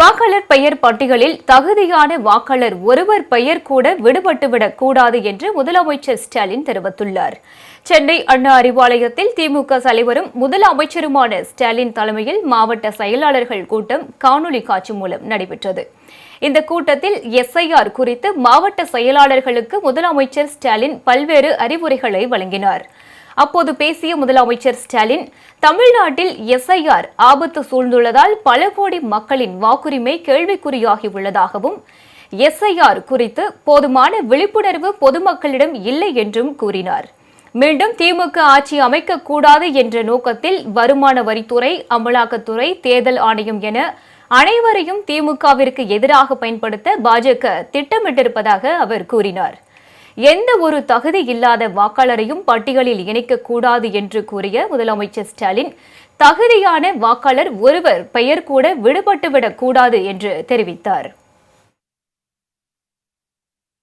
வாக்காளர் பெயர் பட்டியலில் தகுதியான வாக்காளர் ஒருவர் பெயர் கூட விடுபட்டுவிடக் கூடாது என்று முதலமைச்சர் ஸ்டாலின் தெரிவித்துள்ளார். சென்னை அண்ணா அறிவாலயத்தில் திமுக தலைவரும் முதலமைச்சருமான ஸ்டாலின் தலைமையில் மாவட்ட செயலாளர்கள் கூட்டம் காணொலி காட்சி மூலம் நடைபெற்றது. இந்த கூட்டத்தில் எஸ்ஐஆர் குறித்து மாவட்ட செயலாளர்களுக்கு முதலமைச்சர் ஸ்டாலின் பல்வேறு அறிவுரைகளை வழங்கினார். அப்போது பேசிய முதலமைச்சர் ஸ்டாலின் தமிழ்நாட்டில் எஸ்ஐஆர் ஆபத்து சூழ்ந்துள்ளதால் பல கோடி மக்களின் வாக்குரிமை கேள்விக்குறியாகி உள்ளதாகவும் எஸ்ஐஆர் குறித்து போதுமான விழிப்புணர்வு பொதுமக்களிடம் இல்லை என்றும் கூறினார். மீண்டும் திமுக ஆட்சி அமைக்கக்கூடாது என்ற நோக்கத்தில் வருமான வரித்துறை அமலாக்கத்துறை தேர்தல் ஆணையம் என அனைவரையும் திமுகவிற்கு எதிராக பயன்படுத்த பாஜக திட்டமிட்டிருப்பதாக அவர் கூறினார். எந்த ஒரு தகுதி இல்லாத வாக்காளரையும் பட்டியலில் இணைக்கக்கூடாது என்று கூறிய முதலமைச்சர் ஸ்டாலின் தகுதியான வாக்காளர் ஒருவர் பெயர் கூட விடுபட்டுவிடக் கூடாது என்று தெரிவித்தார்.